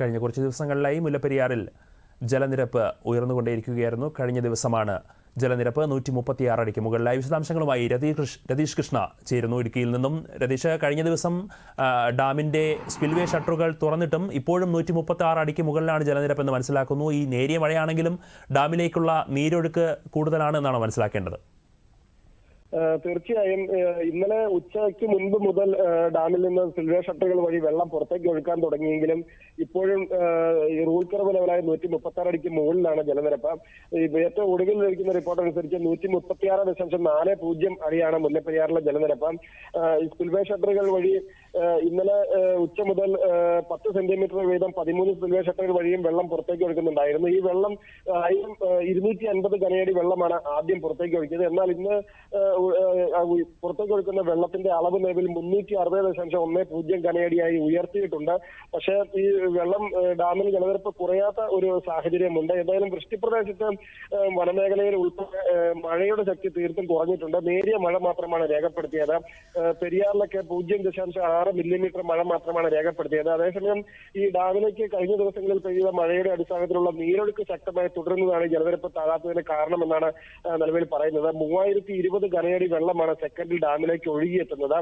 കഴിഞ്ഞ കുറച്ച് ദിവസങ്ങളിലായി മുല്ലപ്പെരിയാറിൽ ജലനിരപ്പ് ഉയർന്നുകൊണ്ടേയിരിക്കുകയായിരുന്നു. കഴിഞ്ഞ ദിവസമാണ് ജലനിരപ്പ് നൂറ്റി മുപ്പത്തിയാറ് അടിക്ക് മുകളിലായി. വിശദാംശങ്ങളുമായി രതീഷ് രതീഷ് കൃഷ്ണ ചേരുന്നു ഇടുക്കിയിൽ നിന്നും. രതീഷ് കഴിഞ്ഞ ദിവസം ഡാമിന്റെ സ്പിൽവേ ഷട്ടറുകൾ തുറന്നിട്ടും ഇപ്പോഴും നൂറ്റി മുപ്പത്തി ആറ് അടിക്ക് മുകളിലാണ് ജലനിരപ്പ് എന്ന് മനസ്സിലാക്കുന്നു. ഈ നേരിയ മഴയാണെങ്കിലും ഡാമിലേക്കുള്ള നീരൊഴുക്ക് കൂടുതലാണ് എന്നാണ് മനസ്സിലാക്കേണ്ടത്. തീർച്ചയായും ഇന്നലെ ഉച്ചയ്ക്ക് മുൻപ് മുതൽ ഡാമിൽ നിന്ന് സിൽവേ ഷട്ടറുകൾ വഴി വെള്ളം പുറത്തേക്ക് ഒഴുക്കാൻ തുടങ്ങിയെങ്കിലും ഇപ്പോഴും ഈ റൂൾ കർവ് ലെവലായ നൂറ്റി മുപ്പത്തി ആറ് അടിക്ക് മുകളിലാണ് ജലനിരപ്പ്. ഏറ്റവും ഒടുവിൽ ലഭിക്കുന്ന റിപ്പോർട്ട് അനുസരിച്ച് നൂറ്റി മുപ്പത്തി ആറ് ദശാംശം നാല് പൂജ്യം അടിയാണ് മുല്ലപ്പെരിയാറിലെ ജലനിരപ്പ്. സിൽവേ ഷട്ടറുകൾ വഴി ഇന്നലെ ഉച്ച മുതൽ പത്ത് സെന്റിമീറ്റർ വീതം പതിമൂന്ന് സ്പിൽവേ ഷട്ടറുകൾ വഴിയും വെള്ളം പുറത്തേക്ക് ഒഴുക്കുന്നുണ്ടായിരുന്നു ഈ വെള്ളം ആയിരം ഇരുന്നൂറ്റി അൻപത് ഘനയടി വെള്ളമാണ് ആദ്യം പുറത്തേക്ക് ഒഴുക്കിയത് എന്നാൽ ഇന്ന് പുറത്തേക്ക് ഒഴുക്കുന്ന വെള്ളത്തിന്റെ അളവ് ലെവൽ മുന്നൂറ്റി അറുപത് ദശാംശം ഒന്ന് പൂജ്യം ഘനയടിയായി ഉയർത്തിയിട്ടുണ്ട്. പക്ഷേ ഈ വെള്ളം ഡാമിൽ ജലനിരപ്പ് കുറയാത്ത ഒരു സാഹചര്യമുണ്ട്. ഏതായാലും വൃഷ്ടിപ്രദേശത്ത് വനമേഖലയിൽ ഉൾപ്പെടെ മഴയുടെ ശക്തി തീർത്തും കുറഞ്ഞിട്ടുണ്ട്. നേരിയ മഴ മാത്രമാണ് രേഖപ്പെടുത്തിയത്. പെരിയാറിലൊക്കെ പൂജ്യം ദശാംശം ആറ് മില്ലിമീറ്റർ മഴ മാത്രമാണ് രേഖപ്പെടുത്തിയത്. അതേസമയം ഈ ഡാമിലേക്ക് കഴിഞ്ഞ ദിവസങ്ങളിൽ പെയ്ത മഴയുടെ അടിസ്ഥാനത്തിലുള്ള നീരൊഴുക്ക് ശക്തമായി തുടരുന്നതാണ് ജലനിരപ്പ് താഴാത്തതിന് കാരണമെന്നാണ് നിലവിൽ പറയുന്നത്. മൂവായിരത്തി ഇരുപത് ഘനയടി വെള്ളമാണ് സെക്കൻഡിൽ ഡാമിലേക്ക് ഒഴുകിയെത്തുന്നത്.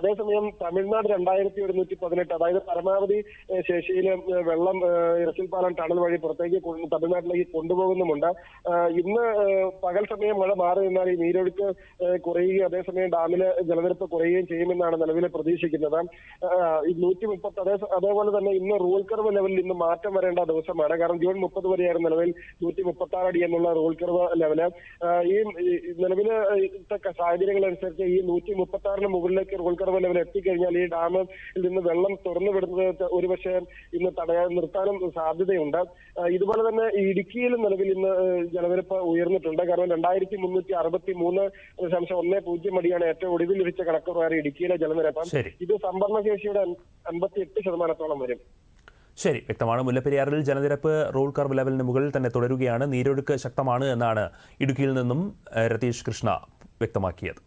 അതേസമയം തമിഴ്നാട് രണ്ടായിരത്തി ഒരുന്നൂറ്റി പതിനെട്ട് അതായത് പരമാവധി ശേഷിയിൽ വെള്ളം ഇറച്ചിൽപ്പാലം ടണൽ വഴി പുറത്തേക്ക് തമിഴ്നാട്ടിലേക്ക് കൊണ്ടുപോകുന്നുമുണ്ട്. ഇന്ന് പകൽ സമയം മഴ മാറി നിന്നാൽ ഈ നീരൊഴുക്ക് കുറയുകയും അതേസമയം ഡാമിലെ ജലനിരപ്പ് കുറയുകയും ചെയ്യുമെന്നാണ് നിലവിലെ പ്രതീക്ഷിക്കുന്നത്. ഈ നൂറ്റി മുപ്പത്തി അതേ അതേപോലെ തന്നെ ഇന്ന് റൂൾ കർവ് ലെവലിൽ ഇന്ന് മാറ്റം വരേണ്ട ദിവസമാണ്. കാരണം ജൂൺ മുപ്പത് വരെയായിരുന്നു നിലവിൽ നൂറ്റി മുപ്പത്തി ആറ് അടി എന്നുള്ള റൂൾ കർവ് ലെവൽ. ഈ നിലവിൽ സാഹചര്യങ്ങൾ അനുസരിച്ച് ഈ നൂറ്റി മുപ്പത്തി ആറിന് മുകളിലേക്ക് റൂൾ കർവ് ലെവൽ എത്തിക്കഴിഞ്ഞാൽ ഈ ഡാമിൽ നിന്ന് വെള്ളം തുറന്നു വിടുന്നത് ഒരുപക്ഷെ ഇന്ന് തടയാൻ നിർത്താനും സാധ്യതയുണ്ട്. ഇതുപോലെ തന്നെ ഇടുക്കിയിൽ നിലവിൽ ഇന്ന് ജലനിരപ്പ് ഉയർന്നിട്ടുണ്ട്. കാരണം രണ്ടായിരത്തി മുന്നൂറ്റി അറുപത്തി മൂന്ന് ദശാംശം ഒന്ന് പൂജ്യം അടിയാണ് ഏറ്റവും ഒടുവിൽ ലഭിച്ച കണക്ക് ഇടുക്കിയിലെ ജലനിരപ്പ്. ശരി സംഭരണ ശേഷിയുടെ അൻപത്തി എട്ട് ശതമാനത്തോളം വരും. ശരി വ്യക്തമാണ്. മുല്ലപ്പെരിയാറിൽ ജലനിരപ്പ് റോൾ കർവ് ലെവലിന് മുകളിൽ തന്നെ തുടരുകയാണ്. നീരൊഴുക്ക് ശക്തമാണ് എന്നാണ് ഇടുക്കിയിൽ നിന്നും രതീഷ് കൃഷ്ണ വ്യക്തമാക്കിയത്.